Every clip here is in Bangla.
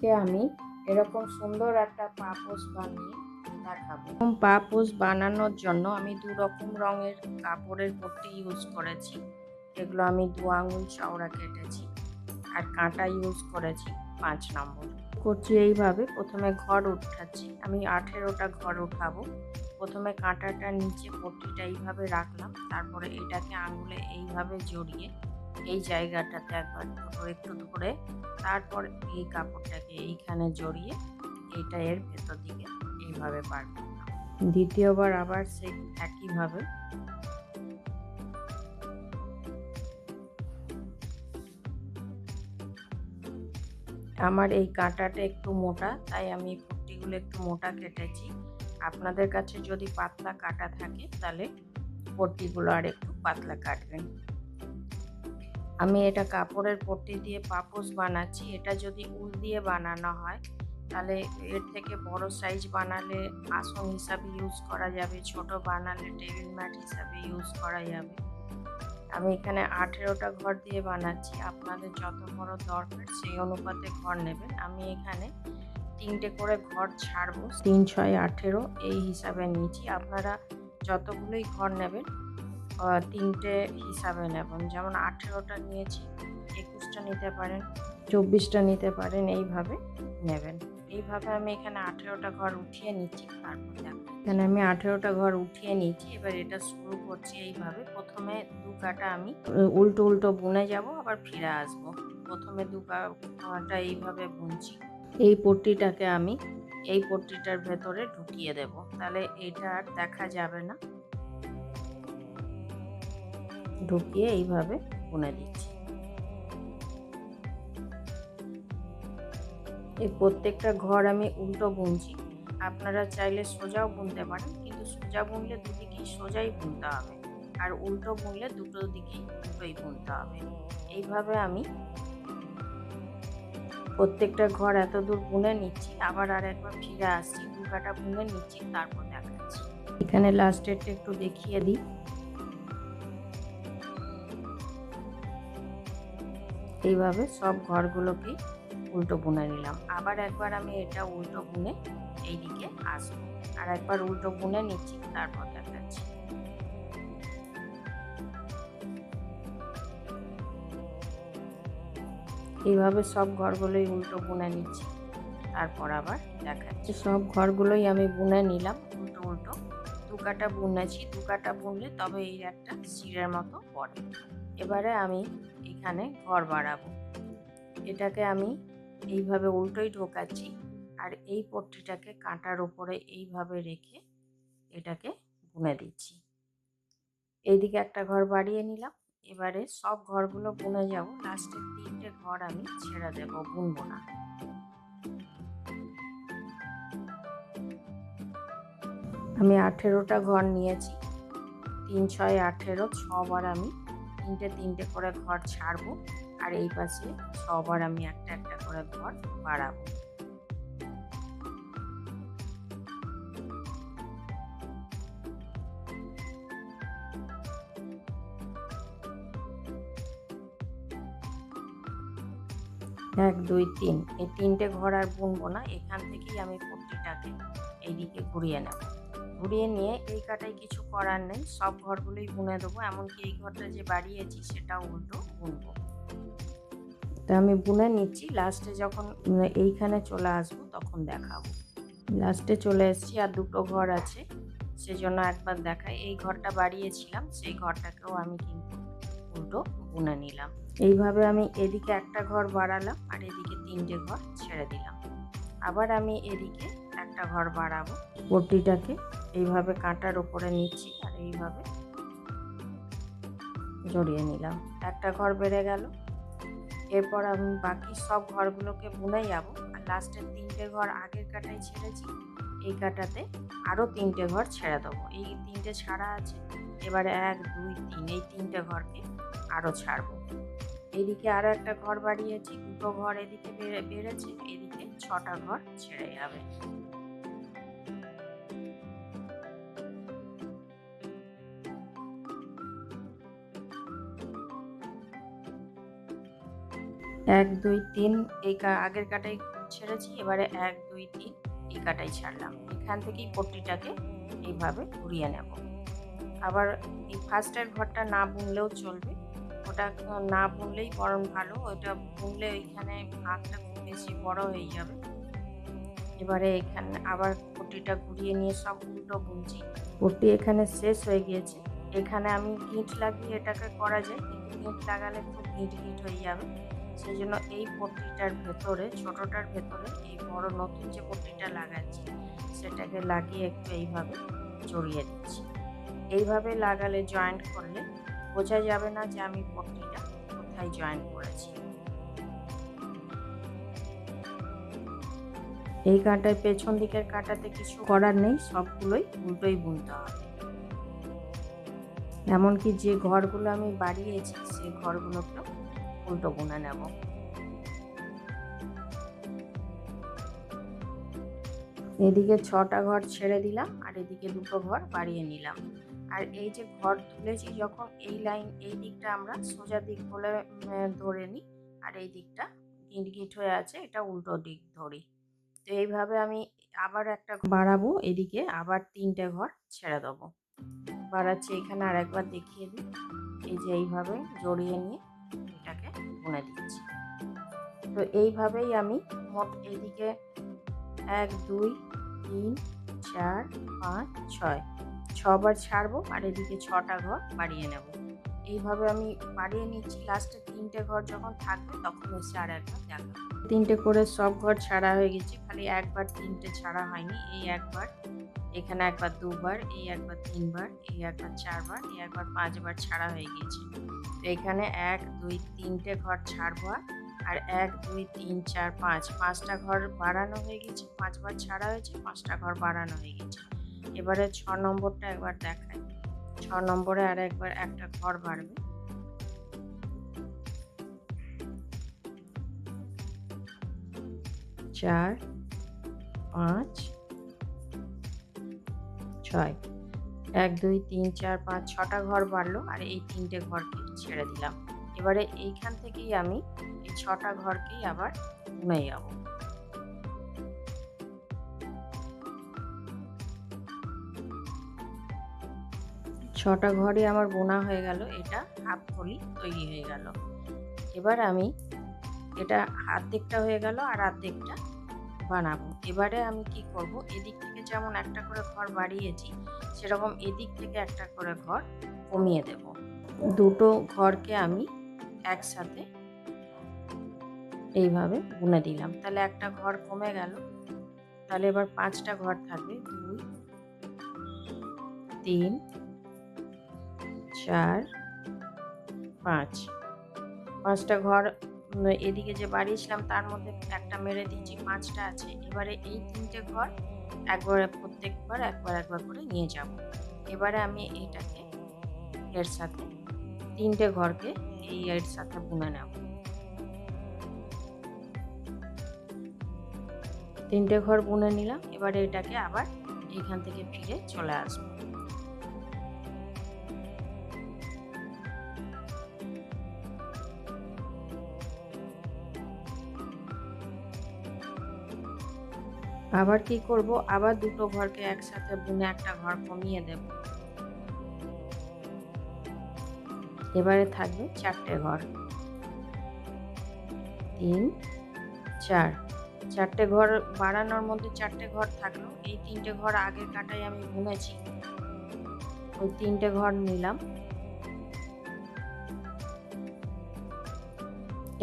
আজকে আমি এরকম সুন্দর একটা পাপোশ বানিয়ে দেখাবো পাপোশ বানানোর জন্য আমি দু রকম রঙের কাপড়ের পট্টি ইউজ করেছি। এগুলো আমি দু আঙুল চওড়া কেটেছি আর কাঁটা ইউজ করেছি পাঁচ নম্বর। করছি এইভাবে প্রথমে ঘর উঠাচ্ছি। আমি আঠেরোটা ঘর উঠাবো। প্রথমে কাঁটাটা নিচে পট্টিটা এইভাবে রাখলাম। তারপরে এটাকে আঙুলে এইভাবে জড়িয়ে এই জায়গাটাতে একবার একটু একটু ধরে তারপর এই কাপড়টাকে এইখানে জড়িয়ে এইটা এর ভেতর দিকে এইভাবে পার করলাম। দ্বিতীয়বার আবার সেই একইভাবে। আমার এই কাঁটাটা একটু মোটা, তাই আমি পট্টিগুলো একটু মোটা কেটেছি। আপনাদের কাছে যদি পাতলা কাটা থাকে, তাহলে পট্টিগুলো আর একটু পাতলা কাটবেন। আমি এটা কাপড়ের পট্টি দিয়ে পাপোশ বানাচ্ছি। এটা যদি উল দিয়ে বানানো হয়, তাহলে এর থেকে বড় সাইজ বানালে আসন হিসাবে ইউজ করা যাবে, ছোট বানালে টেবিল ম্যাট হিসাবে ইউজ করা যাবে। আমি এখানে আঠেরোটা ঘর দিয়ে বানাচ্ছি। আপনাদের যত বড় দরকার সেই অনুপাতে ঘর নেবেন। আমি এখানে তিনটে করে ঘর ছাড়বো। তিন, ছয়, আঠেরো এই হিসাবে নিয়েছি আপনারা যতগুলোই ঘর নেবেন তিনটে হিসাবে নেবেন যেমন আঠেরোটা নিয়েছি, একুশটা নিতে পারেন, চব্বিশটা নিতে পারেন, এইভাবে নেবেন। এইভাবে আমি এখানে আঠেরোটা ঘর উঠিয়ে নিচ্ছি তারপর এখানে আমি আঠেরোটা ঘর উঠিয়ে নিচ্ছি, এবার এটা শুরু করছি এইভাবে। প্রথমে দু কাটা আমি উল্টো উল্টো বুনে যাব, আবার ফিরে আসব। প্রথমে দু কাটা এইভাবে বুনছি। এই পট্টিটাকে আমি, এই পট্টিটার ভেতরে ঢুকিয়ে দেব। তাহলে এটা আর দেখা যাবে না। ঢুকিয়ে এইভাবে বুনে দিচ্ছি। এই প্রত্যেকটা ঘর আমি উল্টো বুনছি। আপনারা চাইলে সোজাও বুনতে পারেন, কিন্তু সোজা বুনলে দুদিকেই সোজাই বুনতে হবে। আর উল্টো বুনলে দুটো দিকেই দুটোই বুনতে হবে। এইভাবে আমি প্রত্যেকটা ঘর এত দূর বুনে নিচ্ছি, আবার আর একবার ফিরে আসছি, দু কাটা বুনে নিচ্ছি, তারপর দেখাচ্ছি। এখানে লাস্টেরটা একটু দেখিয়ে দিই। এইভাবে সব ঘরগুলোকে উল্টো বুনে নিলাম। আবার একবার আমি এটা উল্টো বুনে এইদিকে আসব। আর একবার উল্টো বুনে নিচ্ছি, তারপর দেখাচ্ছি। এইভাবে সব ঘরগুলোই উল্টো বুনে নিচ্ছি, তারপর আবার দেখাচ্ছি। সব ঘরগুলোই আমি বুনে নিলাম, উল্টো উল্টো। দু কাটা বুনেছি দু কাটা বুনলে তবে এই একটা সিঁড়ের মতো পড়ে। এবারে আমি এখানে ঘর বাড়াবো এটাকে আমি এইভাবে উল্টোই ঢোকাচ্ছি আর এই পট্টিটাকে কাঁটার উপরে এইভাবে রেখে এটাকে বুনে দিচ্ছি। এইদিকে একটা ঘর বাড়িয়ে নিলাম। এবারে সব ঘরগুলো বুনে যাব। লাস্টের তিনটে ঘর আমি ছেড়ে দেব, বুনবো না। আমি আঠেরোটা ঘর নিয়েছি। তিন, ছয়, আঠেরো, ছবার আমি তিনটে তিনটে করে ঘর ছাড়বো। আর এই পাশে সবার আমি একটা একটা করে ঘর বাড়াবো। এক, দুই, তিন। এই তিনটে ঘর আর বুনবো না। এখান থেকেই আমি পট্টিটাকে এইদিকে ঘুরিয়ে নেব। ঘুরিয়ে নিয়ে এই কাটায় কিছু করার নেই। সব ঘরগুলোই বুনে দেবো। এমনকি এই ঘরটা যে বাড়িয়েছি সেটাও উল্টো বুনবো। তা আমি বুনে নিচ্ছি। লাস্টে যখন এইখানে চলে আসব তখন দেখাবো। লাস্টে চলে এসেছি আর দুটো ঘর আছে। সেজন্য একবার দেখাই। এই ঘরটা বাড়িয়েছিলাম সেই ঘরটাকেও আমি কিন্তু উল্টো বুনে নিলাম। এইভাবে আমি এদিকে একটা ঘর বাড়ালাম আর এদিকে তিনটে ঘর ছেড়ে দিলাম। আবার আমি এদিকে একটা ঘর বাড়াবো। পট্টিটাকে এইভাবে কাঁটার উপরে নিচ্ছি আর এইভাবে জড়িয়ে নিলাম। একটা ঘর বেড়ে গেল। এরপর আমি বাকি সব ঘরগুলোকে বুনে যাব। আর লাস্টের তিনটে ঘর আগের কাটায় ছেড়েছি। এই কাটাতে আরও তিনটে ঘর ছেড়ে দেবো। এই তিনটে ছাড়া আছে। এবারে এক, দুই, তিন, এই তিনটে ঘরকে আরও ছাড়বো। এদিকে আরও একটা ঘর বাড়িয়েছি। দুটো ঘর এদিকে বেড়েছে। এদিকে ছটা ঘর ছেড়ে যাবে। এক, দুই, তিন, এই আগের কাটাই ছেড়েছি, এবারে এক, দুই, তিন, এই কাটাই ছাড়লাম। এখান থেকেই পট্টিটাকে এইভাবে ঘুরিয়ে নেব। আবার এই ফার্স্টের ঘরটা না বুনলেও চলবে। ওটা না বুনলেই বরং ভালো, ওটা বুনলে ওইখানে ভাগটা খুব বেশি বড় হয়ে যাবে। এবারে এখানে আবার পট্টিটা ঘুরিয়ে নিয়ে সব উল্টো বুনছি। পট্টি এখানে শেষ হয়ে গিয়েছে। এখানে আমি গিঁট লাগিয়ে এটাকে করা যায়, কিন্তু গিঁট লাগালে খুব গিঁট গিঁট হয়ে যাবে। সেই জন্য এই পট্টিটার ভেতরে, ছোটোটার ভেতরে এই বড় নতুন যে পট্টিটা লাগাচ্ছি, সেটাকে লাগিয়ে একটু এইভাবে জড়িয়ে দিচ্ছি। এইভাবে লাগালে জয়েন্ট করলে বোঝা যাবে না যে আমি পট্টিটা কোথায় জয়েন্ট করেছি। এই কাঁটায় পেছন দিকের কাঁটাতে কিছু করার নেই, সবগুলোই উল্টোই বুনতে হবে। এমনকি যে ঘরগুলো আমি বাড়িয়েছি সেই ঘরগুলোকেও উল্টো বুনে নেব এদিকে ছটা ঘর ছেড়ে দিলাম, আর এদিকে দুটো ঘর বাড়িয়ে নিলাম। আর এই যে ঘর তুলেছি, যখন এই লাইন, এই দিকটা আমরা সোজা দিক বলে ধরে নিই, আর এই দিকটা গিট হয়ে আছে, এটা উল্টো দিক ধরি। তো এইভাবে আমি আবার একটা বাড়াবো, এদিকে আবার তিনটে ঘর ছেড়ে দেবো। বাড়াচ্ছি এখানে আর একবার দেখিয়ে দিই। এই যে এইভাবে জড়িয়ে নিয়ে বুনে দিচ্ছি। তো এইভাবেই আমি মোট এদিকে এক, দুই, তিন, চার, পাঁচ, ছয়। ছবার ছাড়বো আর এদিকে ছটা ঘর বাড়িয়ে নেব। এইভাবে আমি বাড়িয়ে নিচ্ছি। লাস্টে তিনটে ঘর যখন থাকবে তখন এসে আর একবার দেখা তিনটে করে সব ঘর ছাড়া হয়ে গেছে। খালি একবার তিনটে ছাড়া হয়নি। এই একবার, এখানে একবার দুবার, এই একবার তিনবার, এই একবার চারবার, এই একবার পাঁচবার ছাড়া হয়ে গেছে। তো এখানে এক, দুই, তিনটে ঘর ছাড়বো আর এক, দুই, তিন, চার, পাঁচ, পাঁচটা ঘর বাড়ানো হয়ে গেছে। পাঁচবার ছাড়া হয়েছে, পাঁচটা ঘর বাড়ানো হয়ে গেছে। এবারে ছ নম্বরটা একবার দেখাই। ছ নম্বরে আর একবার একটা ঘর বাড়বে। চার, পাঁচ, ছয়। এক, দুই, তিন, চার, পাঁচ, ছটা ঘর বাড়লো আর এই তিনটে ঘরকে ছেড়ে দিলাম। এবারে এইখান থেকেই আমি এই ছটা ঘরকেই আবার বুনে যাব। ছটা ঘরই আমার বোনা হয়ে গেল, এটা হাফ কলি তৈরি হয়ে গেল। এবার আমি এটা অর্ধেকটা হয়ে গেল আর অর্ধেকটা বানাবো। এবারে আমি কি করব? এদিক থেকে যেমন একটা করে ঘর বাড়িয়েছি, সেরকম এদিক থেকে একটা করে ঘর কমিয়ে দেব। দুটো ঘরকে আমি একসাথে এইভাবে বুনে দিলাম। তাহলে একটা ঘর কমে গেল। তাহলে এবার পাঁচটা ঘর থাকবে। দুই, তিন চার। পাঁচ। পাঁচটা ঘর এদিকে যে বাড়িয়েছিলাম, তার মধ্যে একটা মেরে দিয়েছি, পাঁচটা আছে। এবারে এই তিনটে ঘর একবার প্রত্যেকবার একবার একবার করে নিয়ে যাব। এবারে আমি এইটাকে এর সাথে, তিনটে ঘরকে এই এর সাথে বুনে নেব। তিনটে ঘর বুনে নিলাম, এবারে এটাকে আবার এখান থেকে ফিরে চলে আসব। আবার কি করব? আবার দুটো ঘরকে একসাথে বুনে একটা ঘর কমিয়ে দেব। এবারে থাকবে চারটে ঘর। তিন, চার। চারটে ঘর বাড়ানোর মধ্যে চারটে ঘর থাকল। এই তিনটে ঘর আগের কাটাই আমি বুনেছি। ওই তিনটে ঘর নিলাম।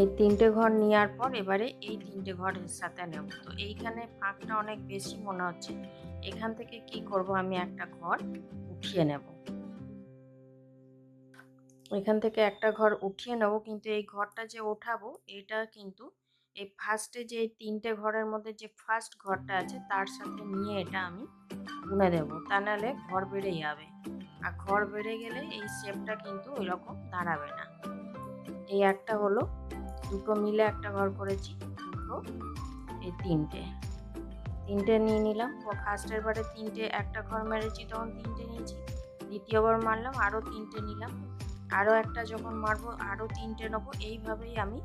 এই তিনটে ঘর নেওয়ার পর এবারে এই তিনটে ঘরের সাথে নেব। তো এইখানে ফাঁকটা অনেক বেশি মনে হচ্ছে। এখান থেকে কি করব আমি একটা ঘর উঠিয়ে নেব। এখান থেকে একটা ঘর উঠিয়ে নেব, কিন্তু এই ঘরটা যে ওঠাবো, এটা কিন্তু এই ফার্স্টে যে তিনটে ঘরের মধ্যে যে ফার্স্ট ঘরটা আছে, তার সাথে নিয়ে এটা আমি বুনে দেব। তা নাহলে ঘর বেড়ে যাবে। আর ঘর বেড়ে গেলে এই শেপটা কিন্তু ওই রকম দাঁড়াবে না। এই একটা হলো দুটো মিলে একটা ঘর করেছি দুটো এই তিনটে। তিনটে নিয়ে নিলাম। ফার্স্টের বারে তিনটে একটা ঘর মেরেছি, তখন তিনটে নিয়েছি। দ্বিতীয়বার মারলাম আরও তিনটে নিলাম। আরও একটা যখন মারবো আরও তিনটে নেব। এইভাবেই আমি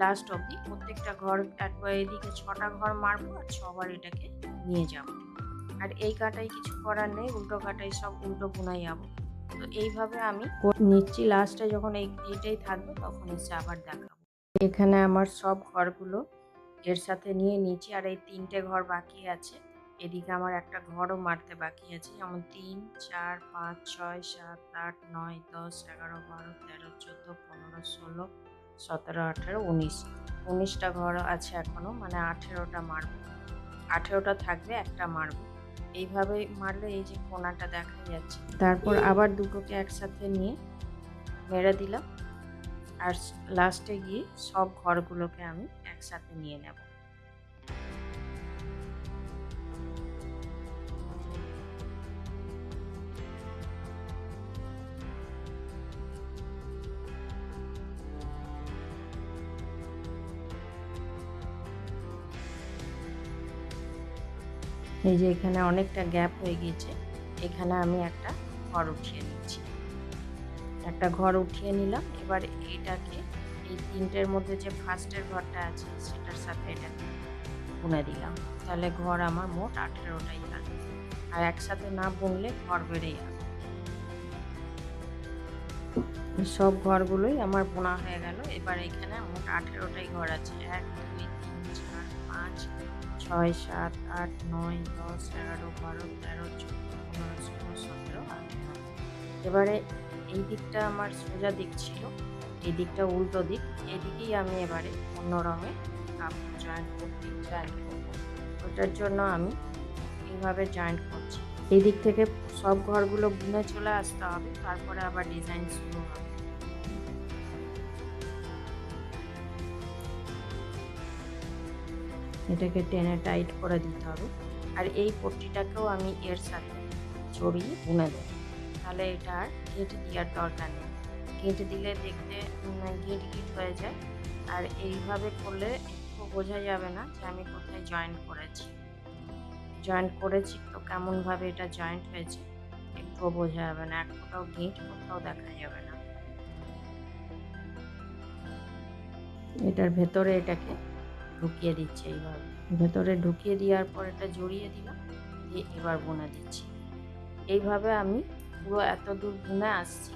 লাস্ট অবধি প্রত্যেকটা ঘর একবার এদিকে ছটা ঘর মারবো আর ছবার এটাকে নিয়ে যাব। আর এই কাটাই কিছু করার নেই, উল্টো কাটাই সব, উল্টো বুনাই যাব তো এইভাবে আমি নিচ্ছি লাস্টে যখন এই, এইটাই থাকবে তখন এসে আবার দেখাবো। এখানে আমার সব ঘরগুলো এর সাথে নিয়ে নিচে আর এই তিনটে ঘর বাকি আছে। এদিকে আমার একটা ঘরও মারতে বাকি আছে। যেমন তিন চার পাঁচ ছয় সাত আট নয় দশ এগারো বারো তেরো চোদ্দ পনেরো ষোলো সতেরো আঠেরো উনিশ। উনিশটা ঘর আছে এখনও মানে আঠেরোটা মারব। আঠেরোটা থাকবে একটা মারব। এইভাবে মারলে এই যে কোনাটা দেখা যাচ্ছে। তারপর আবার দুটোকে একসাথে নিয়ে মেরে দিলাম। আর লাস্টে গিয়ে সব ঘরগুলোকে আমি একসাথে নিয়ে নেব। এই যে এখানে অনেকটা গ্যাপ হয়ে গিয়েছে, এখানে আমি একটা ঘর উঠিয়ে নিচ্ছি। একটা ঘর উঠিয়ে নিলাম। এবার এটাকে এই তিনটের মধ্যে যে ফার্স্টের ঘরটা আছে, সেটার সাথে এটাকে বুনে দিলাম। তাহলে ঘর আমার মোট আঠেরোটাই থাকবে। আর একসাথে না বুনলে ঘর বেড়ে যাবে। সব ঘরগুলোই আমার বোনা হয়ে গেল। এবার এখানে মোট আঠেরোটাই ঘর আছে। এক, দুই, তিন, চার, পাঁচ, ছয়, সাত, আট, নয়, দশ, এগারো, বারো, তেরো, চোদ্দ, পনেরো, ষোলো, সতেরো, আঠেরো। এবারে এই দিকটা আমার সোজা দিক ছিল, এই দিকটা উল্টো দিক, এদিকেই আমি এবারে অন্য রঙে কাপড় জয়েন্ট করতে জয়েন্ট ওটার জন্য আমি এইভাবে জয়েন্ট করছি। এই দিক থেকে সব ঘরগুলো বুনে চলে আসতে হবে, তারপরে আবার ডিজাইন শুরু হবে। এটাকে টেনে টাইট করে দিতে হবে। আর এই পট্টিটাকেও আমি এর সাথে ছড়িয়ে বুনে দেবো। তাহলে এটা আর গেট দেওয়ার দরকার নেই। গেট দিলে দেখতে গিট গিট হয়ে যায়। আর এইভাবে করলে একটু বোঝা যাবে না যে আমি কোথায় জয়েন্ট করেছি। জয়েন্ট করেছি তো কেমনভাবে এটা জয়েন্ট হয়েছে একটুও বোঝা যাবে না। এক কোথাও গিট কোথাও দেখা যাবে না। এটার ভেতরে এটাকে ঢুকিয়ে দিচ্ছে এইভাবে। ভেতরে ঢুকিয়ে দেওয়ার পর এটা জড়িয়ে দিলাম, দিয়ে এবার বুনে দিচ্ছি। এইভাবে আমি পুরো এত দূর বুনে আসছি।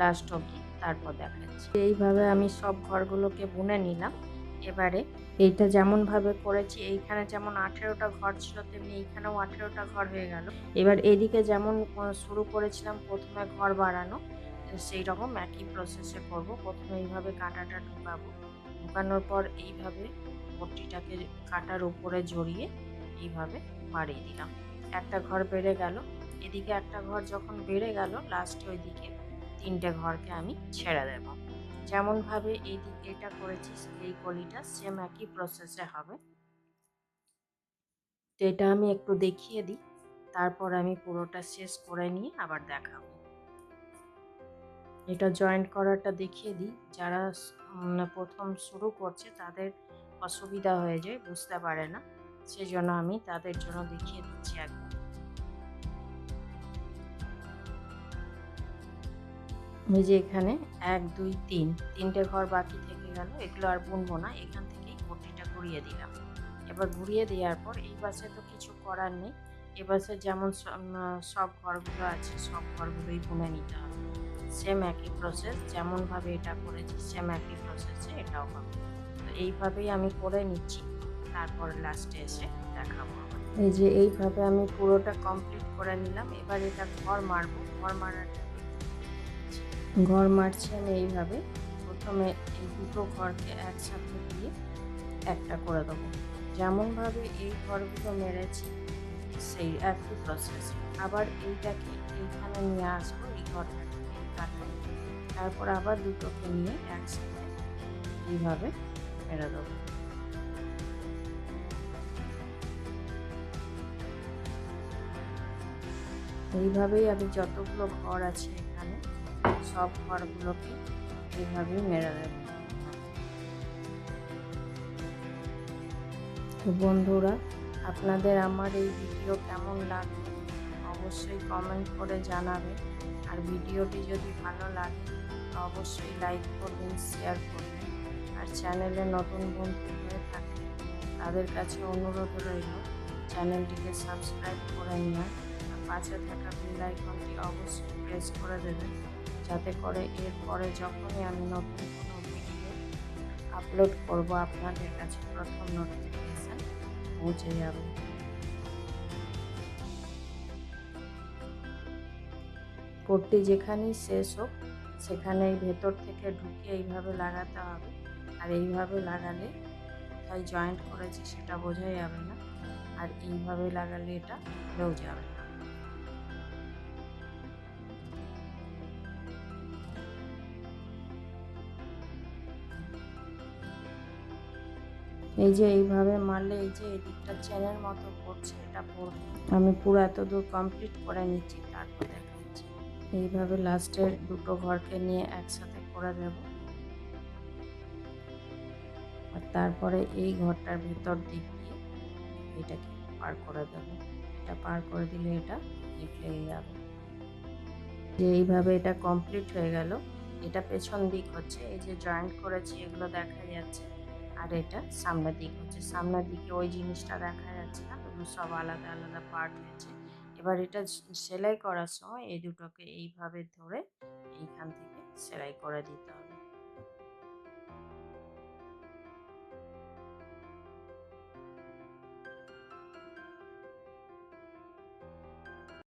লাস্ট অবধি তারপর দেখাচ্ছি। এইভাবে আমি সব ঘরগুলোকে বুনে নিলাম। এবারে এইটা যেমনভাবে করেছি, এইখানে যেমন আঠেরোটা ঘর ছিল, তেমনি এইখানেও আঠেরোটা ঘর হয়ে গেল। এবার এদিকে যেমন শুরু করেছিলাম প্রথমে ঘর বাড়ানো সেই রকম একই প্রসেসে করব। প্রথমে এইভাবে কাঁটাটা ঢুকাবো। ঢুকানোর পর এইভাবে পট্টিটাকে কাটার উপরে জড়িয়ে এইভাবে বাড়িয়ে দিলাম। একটা ঘর বেড়ে গেল। এদিকে একটা ঘর যখন বেড়ে গেল লাস্টে ওই দিকে তিনটে ঘরকে আমি ছেড়ে দেব। যেমনভাবে এই এটা করেছি এই কলিটা সেম একই প্রসেসে হবে। তো এটা আমি একটু দেখিয়ে দিই, তারপর আমি পুরোটা শেষ করে নিয়ে আবার দেখাবো। এটা জয়েন্ট করাটা দেখিয়ে দিই, যারা প্রথম শুরু করছে তাদের অসুবিধা হয়ে যায়, বুঝতে পারে না। সেজন্য আমি তাদের জন্য দেখিয়ে দিচ্ছি একবার এই যে এখানে এক দুই তিন তিনটে ঘর বাকি থেকে গেল। এগুলো আর বুনবো না এখান থেকেই পট্টিটা ঘুরিয়ে দিলাম। এবার ঘুরিয়ে দেওয়ার পর এই পাশে তো কিছু করার নেই। এ পাশে যেমন সব ঘরগুলো আছে সব ঘরগুলোই বুনে নিতে হবে। সেম একই প্রসেস যেমনভাবে এটা করেছি সেম একই প্রসেসে এটাও হবে। তো এইভাবেই আমি করে নিচ্ছি। তারপর লাস্টে এসে দেখাবো এই যে এইভাবে আমি পুরোটা কমপ্লিট করে নিলাম। এবার এটা ঘর মারবো। ঘর মারাটা ঘর মারছি আমি এইভাবে। প্রথমে এই দুটো ঘরকে একসাথে দিয়ে একটা করে দেবো। যেমনভাবে এই ঘরগুলো মেরেছি, সেই একই প্রসেস আবার এইটাকে এইখানে নিয়ে আসব, এই ঘরটাকে, এই তারপর আবার দুটোকে নিয়ে একসাথে এইভাবে মেরে দেবো। এইভাবেই আমি যতগুলো ঘর আছে সব ঘরগুলোকে এইভাবেই মেরে দেব। তো বন্ধুরা, আপনাদের আমার এই ভিডিও কেমন লাগবে অবশ্যই কমেন্ট করে জানাবেন। আর ভিডিওটি যদি ভালো লাগে, অবশ্যই লাইক করবেন শেয়ার করবেন। আর চ্যানেলে নতুন বন্ধু হয়ে থাকে তাদের কাছে অনুরোধ রইল চ্যানেলটিকে সাবস্ক্রাইব করে আর পাশে থাকা বেল আইকনটি অবশ্যই প্রেস করে দেবেন। যাতে করে এরপরে যখনই আমি নতুন কোনো ভিডিও আপলোড করব, আপনাদের কাছে প্রথম নোটিফিকেশান পৌঁছে যাবে। পট্টি যেখানেই শেষ হোক সেখানে ভেতর থেকে ঢুকে এইভাবে লাগাতে হবে। আর এইভাবে লাগালে কোথায় জয়েন্ট করেছি সেটা বোঝা যাবে না। আর এইভাবে লাগালে এটা খুলেও যাবে না। এই যে এইভাবে মারলে এই যে এদিকটা চেনের মতো পড়ছে, এটা পড়বে। আমি পুরো এত দূর কমপ্লিট করে নিচ্ছি, তারপর দেখাচ্ছি। এইভাবে লাস্টের দুটো ঘরকে নিয়ে একসাথে করে দেব। আর তারপরে এই ঘরটার ভেতর দিক দিয়ে এটাকে পার করে দেব। এটা পার করে দিলে এটা লিপ লেগে যাবে। যে এইভাবে এটা কমপ্লিট হয়ে গেল, এটা পেছন দিক হচ্ছে, এই যে জয়েন্ট করেছি, এগুলো দেখা যাচ্ছে। আর এটা সামনের দিক হচ্ছে। সামনের দিকে ওই জিনিসটা দেখা যাচ্ছে না দুটো সব আলাদা আলাদা পার্ট হয়েছে এবার এটা সেলাই করার সময় এই দুটোকে এইভাবে ধরে এইখান থেকে সেলাই করে দিতে হবে।